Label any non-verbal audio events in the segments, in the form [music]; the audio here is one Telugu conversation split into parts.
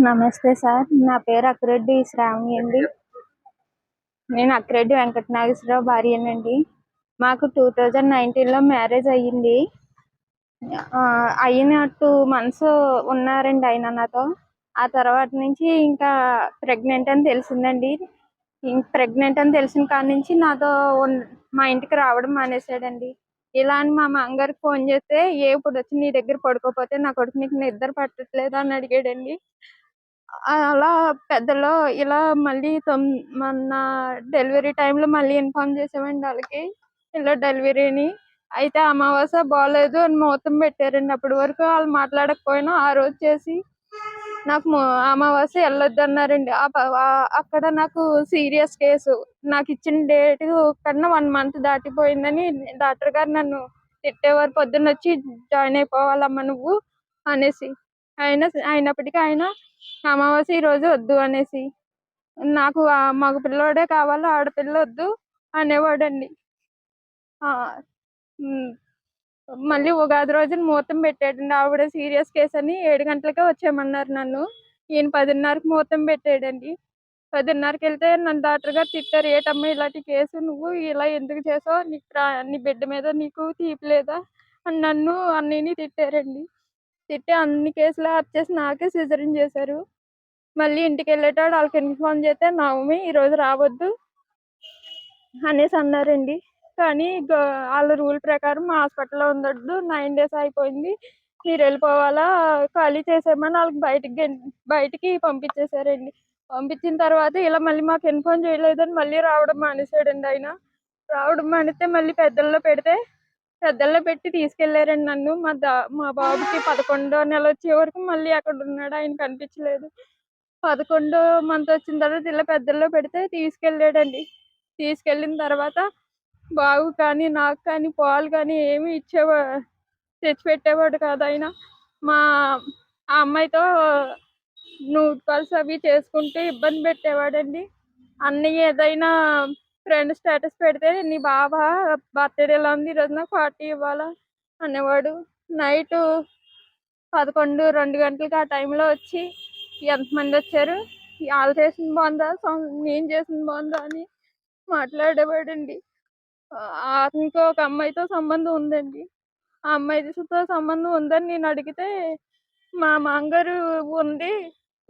నమస్తే సార్. నా పేరు అక్కిరెడ్డి శ్రావణి అండి. నేను అక్కిరెడ్డి వెంకట నాగేశ్వరరావు భార్యనండి. మాకు టూ థౌజండ్ నైన్టీన్లో మ్యారేజ్ అయ్యింది. ఆ, అయిన టూ మంత్స్ ఉన్నారండి ఆయన నాతో. ఆ తర్వాత నుంచి ఇంకా ప్రెగ్నెంట్ అని తెలిసిందండి. ప్రెగ్నెంట్ అని తెలిసిన కాడి నుంచి నాతో మా ఇంటికి రావడం మానేశాడండి. ఇలా అని మా మామగారికి ఫోన్ చేస్తే ఏ ఇప్పుడు వచ్చి నీ దగ్గర పడుకోపోతే నా కొడుకు నీకు నిద్ర పట్టట్లేదు? అని అడిగాడండి. అలా పెద్దలో ఇలా మళ్ళీ తొమ్ మొన్న డెలివరీ టైంలో మళ్ళీ ఇన్ఫార్మ్ చేసామండి వాళ్ళకి. ఇలా డెలివరీని. అయితే అమావాస్య బాగాలేదు అని ముహూర్తం పెట్టారండి. అప్పటి వరకు వాళ్ళు మాట్లాడకపోయినా ఆ రోజు చేసి నాకు అమావాస్య వెళ్ళొద్దు అన్నారండి అక్కడ నాకు సీరియస్ కేసు. నాకు ఇచ్చిన డేట్ కన్నా వన్ మంత్ దాటిపోయిందని డాక్టర్ గారు నన్ను తిట్టేవారు. పొద్దున్న వచ్చి జాయిన్ అయిపోవాలమ్మా నువ్వు అనేసి. ఆయన అయినప్పటికీ ఆయన అమావాస్య ఈ రోజు వద్దు అనేసి. నాకు మగ పిల్లోడే కావాలి ఆడపిల్ల వద్దు అనేవాడండి. మళ్ళీ ఉగాది రోజున ముహూర్తం పెట్టాడండి. ఆవిడ సీరియస్ కేసు అని ఏడు గంటలకే వచ్చేయమన్నారు నన్ను. ఈయన పదిన్నరకు ముహూర్తం పెట్టాడండి. పదిన్నరకి వెళ్తే నన్ను డాక్టర్ గారు తిట్టారు. ఏటమ్మా ఇలాంటి కేసు నువ్వు ఇలా ఎందుకు చేసావు? నీకు నీ బిడ్డ మీద నీకు తీపి లేదా? అని నన్ను అన్నీని తిట్టారండి. తిట్టి అన్ని కేసులు ఆప్ చేసి నాకే సిజరింగ్ చేశారు. మళ్ళీ ఇంటికి వెళ్ళేటాడు వాళ్ళకి ఇన్ఫార్మ్ చేస్తే నవమి ఈరోజు రావద్దు అనేసి అన్నారండి. కానీ వాళ్ళ రూల్ ప్రకారం మా హాస్పిటల్లో ఉండొద్దు. నైన్ డేస్ అయిపోయింది. మీరు వెళ్ళిపోవాలా? ఖాళీ చేసేమని వాళ్ళకి బయటికి బయటికి పంపించేశారండి. పంపించిన తర్వాత ఇలా మళ్ళీ మాకు ఇన్ఫార్మ్ చేయలేదని మళ్ళీ రావడం మానేశాడండి ఆయన. రావడం మానేస్తే మళ్ళీ పెద్దల్లో పెడితే పెద్దల్లో పెట్టి తీసుకెళ్ళారండి నన్ను. మా దా మా బాబుకి పదకొండో నెల వచ్చే వరకు మళ్ళీ అక్కడ ఉన్నాడు. ఆయన కనిపించలేదు. పదకొండో మంత్ వచ్చిన తర్వాత ఇలా పెద్దల్లో పెడితే తీసుకెళ్ళాడండి తీసుకెళ్ళిన తర్వాత బాబు కానీ నాకు కానీ పాలు కానీ ఏమి ఇచ్చేవా తెచ్చిపెట్టేవాడు కాదు ఆయన. మా ఆ అమ్మాయితో నూట్ కాల్స్ అవి చేసుకుంటూ ఇబ్బంది పెట్టేవాడండి. అన్నయ్య ఏదైనా ఫ్రెండ్ స్టేటస్ పెడితే నీ బాబా బర్త్డే ఎలా ఉంది? ఈరోజు నాకు పార్టీ ఇవ్వాలా? అనేవాడు. నైట్ పదకొండు రెండు గంటలకి ఆ టైంలో వచ్చి ఎంతమంది వచ్చారు? వాళ్ళు చేసింది బాగుందా? సో నేను చేసింది బాగుందా? అని మాట్లాడేవాడండి. ఆ, ఒక అమ్మాయితో సంబంధం ఉందండి. ఆ అమ్మాయితో సంబంధం ఉందని నేను అడిగితే మా మామగారు ఉంది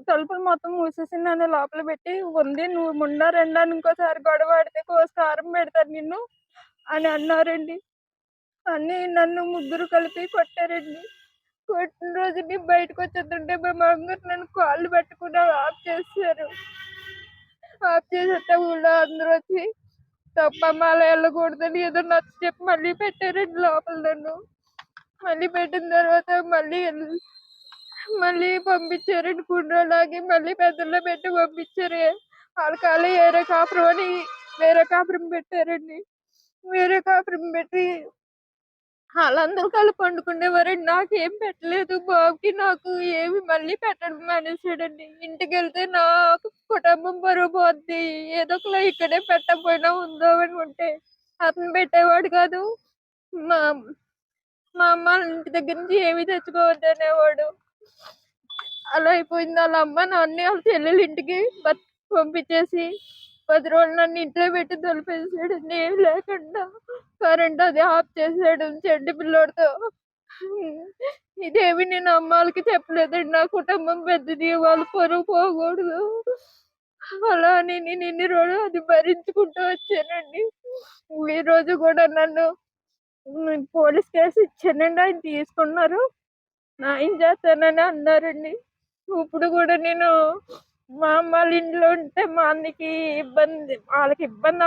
తలుపులు మొత్తం మూసేసి నన్ను లోపల పెట్టి ఉంది నువ్వు ముండా రెండా ఇంకోసారి గొడవ ఆడితే కోసి కారం పెడతాను నిన్ను అని అన్నారండి. అన్ని నన్ను ముగ్గురు కలిపి కొట్టారండి. కొట్టిన రోజు నేను బయటకు వచ్చేస్తుంటే మా మామగారు నన్ను కాళ్ళు పట్టుకుని ఆఫ్ చేశారు. ఆఫ్ చేసేస్తే ఊళ్ళో అందరూ వచ్చి తప్ప అలా వెళ్ళకూడదని ఏదో నచ్చ చెప్పి మళ్ళీ పెట్టారండి లోపల నన్ను. మళ్ళీ పెట్టిన తర్వాత మళ్ళీ మళ్ళీ పంపించారండి కుండ్రలాగి మళ్ళీ పెద్దల్లో పెట్టి పంపించారు. వాళ్ళ కాళ్ళు వేరే కాపురం అని వేరే కాపురం పెట్టారండి. వేరే కాపురం పెట్టి వాళ్ళందరూ కలిపి వండుకునేవారండి నాకు పెట్టలేదు బాబుకి నాకు ఏమి మళ్ళీ పెట్టడం మానేసాడండి ఇంటికి వెళ్తే నాకు కుటుంబం బరువు పోద్ది ఏదో ఒకలా ఇక్కడే పెట్టకపోయినా ఉందో అని ఉంటే అతను పెట్టేవాడు కాదు. మా మా అమ్మ వాళ్ళ ఇంటి దగ్గర నుంచి ఏమీ తెచ్చుకోవద్దు అనేవాడు. అలా అయిపోయింది. వాళ్ళ అమ్మ నాన్న వాళ్ళ చెల్లెలు ఇంటికి బత్ పంపించేసి పది రోజులు నన్ను ఇంట్లో పెట్టి తొలిపేసాడు ఏం లేకుండా. కరెంట్ అది ఆఫ్ చేసాడు చెడ్డి పిల్లోడితో. ఇదేమి నేను అమ్మ వాళ్ళకి చెప్పలేదండి. నా కుటుంబం పెద్దది వాళ్ళు పొరుగు పోకూడదు. అలా అని నేను ఇన్ని రోజులు అది భరించుకుంటూ వచ్చానండి. ఈ రోజు కూడా నన్ను పోలీస్ కేసు ఇచ్చానండి. ఆయన తీసుకున్నారు. న్యాయం చేస్తానని అన్నారండి. ఇప్పుడు కూడా నేను మా అమ్మ వాళ్ళ ఇంట్లో ఉంటే మా అన్నకి ఇబ్బంది వాళ్ళకి ఇబ్బంది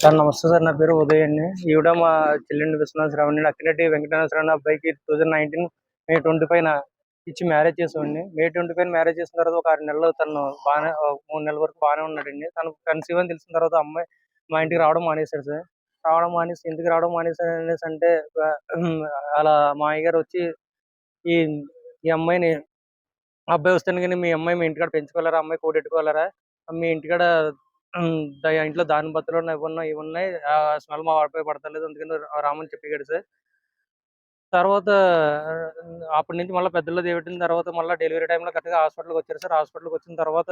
సార్ నమస్తే సార్ నా పేరు ఉదయ్ అండి. ఈవిడ మా చెల్లెండి విశ్వనాథరావు అండి అక్కినట్టి వెంకటేశ్వరరావు అబ్బాయికి two thousand nineteen May twenty పైన ఇచ్చి మ్యారేజ్ చేసామండి మే ట్వంటీ పైన మ్యారేజ్ చేసిన తర్వాత ఒక ఆరు నెలలు తను బాగానే మూడు నెలల వరకు బాగానే ఉన్నాడండి. తను కన్సీవ్ అని తెలిసిన తర్వాత అమ్మాయి మా ఇంటికి రావడం మానేశాడు సార్. రావడం మానేసి ఎందుకు రావడం మానేశాడు అనేసి అంటే అలా మా అయ్యగారు వచ్చి ఈ ఈ అమ్మాయిని అబ్బాయి వస్తాను కానీ మీ అమ్మాయి మీ ఇంటికాడ పెంచుకోలేరా అమ్మాయి కూడెట్టుకోలేరా మీ ఇంటికాడ ఇంట్లో దాని బత్తలు ఉన్నాయి ఇవి ఉన్నాయి? ఆ స్మెల్ మా వాడిపై పడతలేదు. అందుకని రామని చెప్పాడు సార్. తర్వాత అప్పటి నుంచి మళ్ళీ పెద్దలు దేవెట్టిన తర్వాత మళ్ళీ డెలివరీ టైంలో కరెక్ట్గా హాస్పిటల్కి వచ్చారు సార్. హాస్పిటల్కి వచ్చిన తర్వాత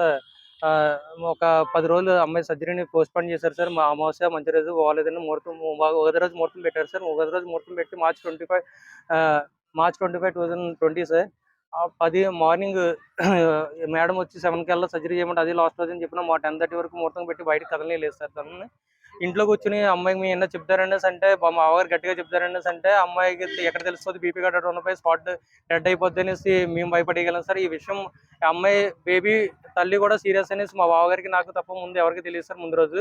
ఒక పది రోజులు అమ్మాయి సర్జరీని పోస్ట్ పోన్ చేశారు సార్. మా అమావాస్య మంచి రోజు పోలేదని ముహూర్తం ఉగాది రోజు ముహూర్తం పెట్టారు సార్. ఒకటి రోజు ముహూర్తం పెట్టి March twenty five March twenty five two thousand twenty sir. పది మార్నింగ్ [clears throat] మేడం వచ్చి సెవెన్ కల్లా సర్జరీ చేయమంటే అది లాస్ట్ రోజు అని చెప్పిన మా టెన్ థర్టీ వరకు ముహూర్తం పెట్టి బయటకు కదలనే లేదు సార్ తనని. ఇంట్లో కూర్చుని అమ్మాయికి మీ ఏమన్నా చెప్తారనేసి అంటే మా మామగారు గట్టిగా చెప్తారనేసి అంటే అమ్మాయికి ఎక్కడ తెలుస్తుంది బీపీ గట్రా ఉన్నపై స్పాట్ డెడ్ అయిపోద్ది అనేసి మేము భయపడగలం సార్. ఈ విషయం అమ్మాయి బేబీ తల్లి కూడా సీరియస్ అనేసి మా బావగారికి నాకు తప్ప ముందు ఎవరికి తెలియదు సార్ ముందు రోజు.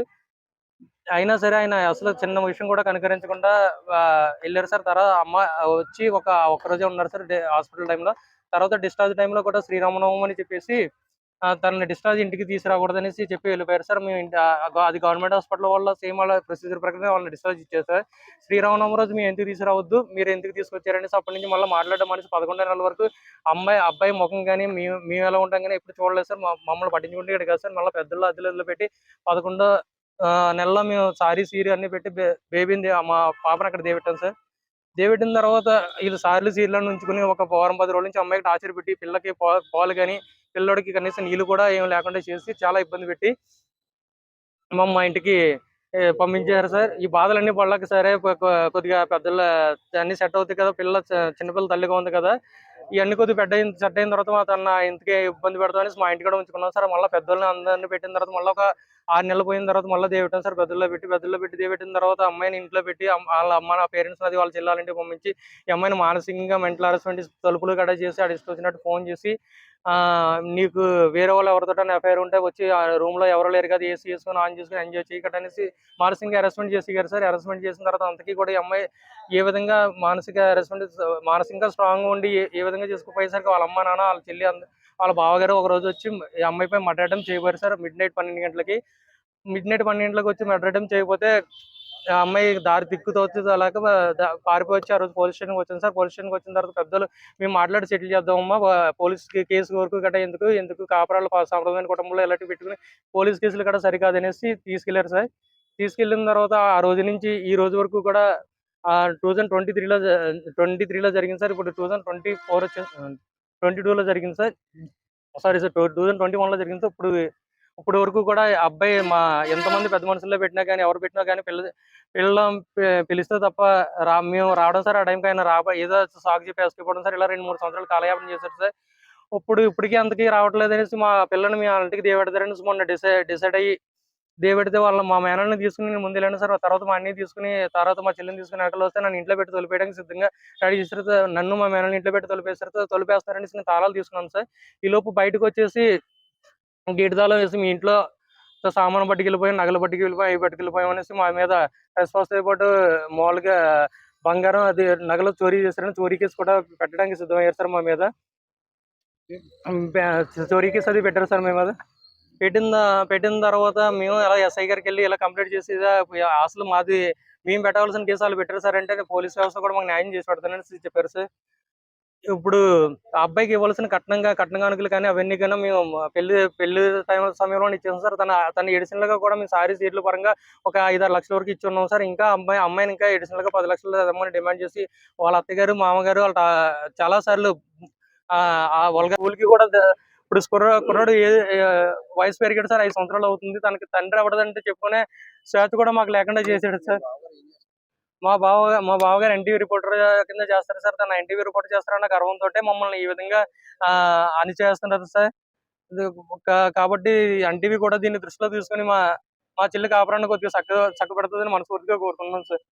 అయినా సరే ఆయన అసలు చిన్న విషయం కూడా కనుకరించకుండా వెళ్ళారు సార్. తర్వాత అమ్మ వచ్చి ఒక ఒక్కరోజే రోజే ఉన్నారు సార్ హాస్పిటల్ టైంలో తర్వాత డిశ్చార్జ్ టైంలో కూడా శ్రీరామనవమి అని చెప్పేసి తనని డిశ్చార్జ్ ఇంటికి తీసుకురాకూడదు అనేసి చెప్పి వెళ్ళిపోయారు. సార్ మేము అది గవర్నమెంట్ హాస్పిటల్ వల్ల సేమ్ వాళ్ళ ప్రొసీజర్ ప్రకారం వాళ్ళని డిశ్చార్జ్ ఇచ్చారు సార్. శ్రీరామనవమి రోజు మేము ఎందుకు తీసుకురావద్దు? మీరు ఎందుకు తీసుకొచ్చారనేసి అప్పటి నుంచి మళ్ళీ మాట్లాడడం అనేసి పదకొండు నెలల వరకు అమ్మాయి అబ్బాయి ముఖం కానీ మేము మేము ఎలా ఉంటాం కానీ ఎప్పుడు చూడలేదు సార్. మమ్మల్ని పట్టించుకుంటే ఇక్కడ కాదు సార్. మళ్ళీ పెద్దలు అద్దెలు పెట్టి పదకొండో నెలలో మేము సారీ సీరీ అన్ని పెట్టి బేబీని మా పాపను అక్కడ దేవెట్టాం సార్. దేవెట్టిన తర్వాత వీళ్ళు సార్లు సీర్లను ఉంచుకుని ఒక వారం పది రోజుల నుంచి అమ్మాయికి టార్చర్ పెట్టి పిల్లకి పాలు కానీ పిల్లోడికి కనీసం నీళ్ళు కూడా ఏం లేకుండా చేసి చాలా ఇబ్బంది పెట్టి మా మా ఇంటికి పంపించారు సార్. ఈ బాధలన్నీ పడలేక సరే కొద్దిగా పెద్దల అన్ని సెట్ అవుతాయి కదా పిల్ల చిన్నపిల్ల తల్లిగా ఉంది కదా ఇవన్నీ కొద్దిగా పెద్ద సెట్ అయిన తర్వాత మా తన ఇంతకే ఇబ్బంది పెడతామని మా ఇంటి కూడా ఉంచుకున్నాం సార్. మళ్ళీ పెద్దల్ని అందరిని పెట్టిన తర్వాత మళ్ళీ ఒక ఆరు నెలలు పోయిన తర్వాత మళ్ళీ దేవటం సార్? పెద్దల్లో పెట్టి పెద్దల్లో పెట్టి దేవెట్టిన తర్వాత అమ్మాయిని ఇంట్లో పెట్టి వాళ్ళ అమ్మ నా పేరెంట్స్ అది వాళ్ళ చెల్లాలంటే పంపించి ఈ అమ్మాయిని మానసికంగా మెంటల్ హరాస్మెంట్ తలుపులు గడ చేసి అడిగి వచ్చినట్టు ఫోన్ చేసి నీకు వేరే వాళ్ళు ఎవరితో ఎఫ్ఐఆర్ ఉంటే వచ్చి ఆ రూమ్లో ఎవరు లేరు కదా? ఏసీ వేసుకొని ఆన్ చేసుకుని ఎంజాయ్ చేయకట అనేసి మానసికంగా అరెస్ట్మెంట్ చేసి సార్. అరెస్ట్మెంట్ చేసిన తర్వాత అంతకీ కూడా ఈ అమ్మాయి ఏ విధంగా మానసిక అరెస్ట్మెంట్ మానసికంగా స్ట్రాంగ్ ఉండి ఏ- విధంగా చేసుకుపోయేసరికి వాళ్ళ అమ్మ నాన్న వాళ్ళ చెల్లి వాళ్ళ బావగారు ఒక రోజు వచ్చి ఈ అమ్మాయిపై మర్డర్ చేయబోయారు సార్. మిడ్ నైట్ పన్నెండు గంటలకి. మిడ్ నైట్ పన్నెండు గంటలకు వచ్చి మర్డర్ చేయకపోతే ఆ అమ్మాయి దారి దిక్కు అలాగే అలాగ పారిపోయి ఆ రోజు పోలీస్ స్టేషన్కి వచ్చింది సార్. పోలీస్ స్టేషన్కి వచ్చిన తర్వాత పెద్దలు మేము మాట్లాడి సెటిల్ చేద్దామమ్మా. పోలీస్ కి- కేసు వరకు గట్రా ఎందుకు ఎందుకు కాపురాలు సాంప్రదాయ కుటుంబంలో ఇలాంటివి పెట్టుకుని పోలీస్ కేసులు కూడా సరికాదు అనేసి తీసుకెళ్ళారు సార్. తీసుకెళ్ళిన తర్వాత ఆ రోజు నుంచి ఈ రోజు వరకు కూడా టూ థౌజండ్ ట్వంటీ త్రీలో ట్వంటీ త్రీలో జరిగింది సార్. ఇప్పుడు టూ థౌజండ్ ట్వంటీ ఫోర్ వచ్చే ట్వంటీ టూలో జరిగింది sir. Sorry sir two thousand twenty వన్లో జరిగింది సార్. ఇప్పుడు ఇప్పుడు వరకు కూడా అబ్బాయి మా ఎంతమంది పెద్ద మనుషుల్లో పెట్టినా కానీ ఎవరు పెట్టినా కానీ పిల్ల పిల్లలు పిలిస్తే తప్ప రా మేము రావడం సార్. ఆ టైంకి ఆయన రాబో ఏదో సాగు చెప్పి వేసుకుపోవడం సార్. ఇలా రెండు మూడు సంవత్సరాలు కాలయాపన చేశారు సార్. ఇప్పుడు ఇప్పటికీ అంతకీ రావట్లేదు అనేసి మా పిల్లని మీ ఇంటికి దేవెడతారనేసి మొన్న డిసైడ్ డిసైడ్ అయ్యి దేవెడితే వాళ్ళ మా మేనల్ని తీసుకుని నేను ముందు వెళ్ళాను సార్ తర్వాత మా అన్నయ్య తీసుకుని తర్వాత మా చెల్లిని తీసుకుని అక్కడ వస్తే నన్ను ఇంట్లో పెట్టి తొలిపేయడానికి సిద్ధంగా రెడీ సార్. నన్ను మా మేనల్ని ఇంట్లో పెట్టి తొలిపేస్తారు సార్ తొలిపేస్తారనేసి నేను తాళాలు తీసుకున్నాను సార్. ఈ లోపు బయటకు వచ్చేసి గేటు తాళం వేసి మీ ఇంట్లో సామాను పట్టుకెళ్ళిపోయి నగలు పట్టుకెళ్ళిపోయి అవి పట్టుకెళ్ళిపోయాం అనేసి మా మీద రెస్పాన్స్ పాటు మామూలుగా బంగారం అది నగలు చోరీ చేశారని చోరీ కేసు కూడా పెట్టడానికి సిద్ధమయ్యారు సార్ మా మీద. చోరీ కేసు అది పెట్టారు సార్ మేము మీద. పెట్టిన పెట్టిన తర్వాత మేము ఎలా ఎస్ఐ గారికి వెళ్ళి ఇలా కంప్లైంట్ చేసి అసలు మాది మేము పెట్టవలసిన కేసు వాళ్ళు పెట్టారు సార్ అంటే పోలీస్ వ్యవస్థ కూడా మాకు న్యాయం చేసి పెడతానని చెప్పారు సార్. ఇప్పుడు ఆ అబ్బాయికి ఇవ్వాల్సిన కట్నంగా కట్న కానుకలు కానీ అవన్నీ కానీ మేము పెళ్ళి పెళ్ళి టైం సమయంలో ఇచ్చాం సార్. తన తన ఎడిషనల్గా కూడా మేము సారీ సీట్ల పరంగా ఒక ఐదారు లక్షల వరకు ఇచ్చి ఉన్నాం సార్. ఇంకా అమ్మాయి అమ్మాయిని ఇంకా ఎడిషనల్గా పది లక్షలు ఇవ్వమని డిమాండ్ చేసి వాళ్ళ అత్తగారు మామగారు వాళ్ళ చాలా సార్లు ఆ వాళ్ళ ఊరికి కూడా ఇప్పుడు కుర్ర కుర్రాడు ఏ వయసు పెరిగాడు సార్ ఐదు సంవత్సరాలు అవుతుంది. తనకి తండ్రి అవ్వదంటే చెప్పుకునే శ్వేత కూడా మాకు లేకుండా చేశాడు సార్. మా బావ మా బావగారు ఎన్టీవీ రిపోర్టర్ కింద చేస్తారు సార్. తన ఎన్టీవీ రిపోర్టర్ చేస్తారన్న గర్వంతో మమ్మల్ని ఈ విధంగా అని చేస్తున్నారు సార్. కాబట్టి ఎన్టీవీ కూడా దీన్ని దృష్టిలో తీసుకొని మా మా చెల్లి కాపురాన్ని కొద్దిగా చక్క చక్క పెడుతుందని మనస్ఫూర్తిగా కోరుకుంటున్నాం సార్.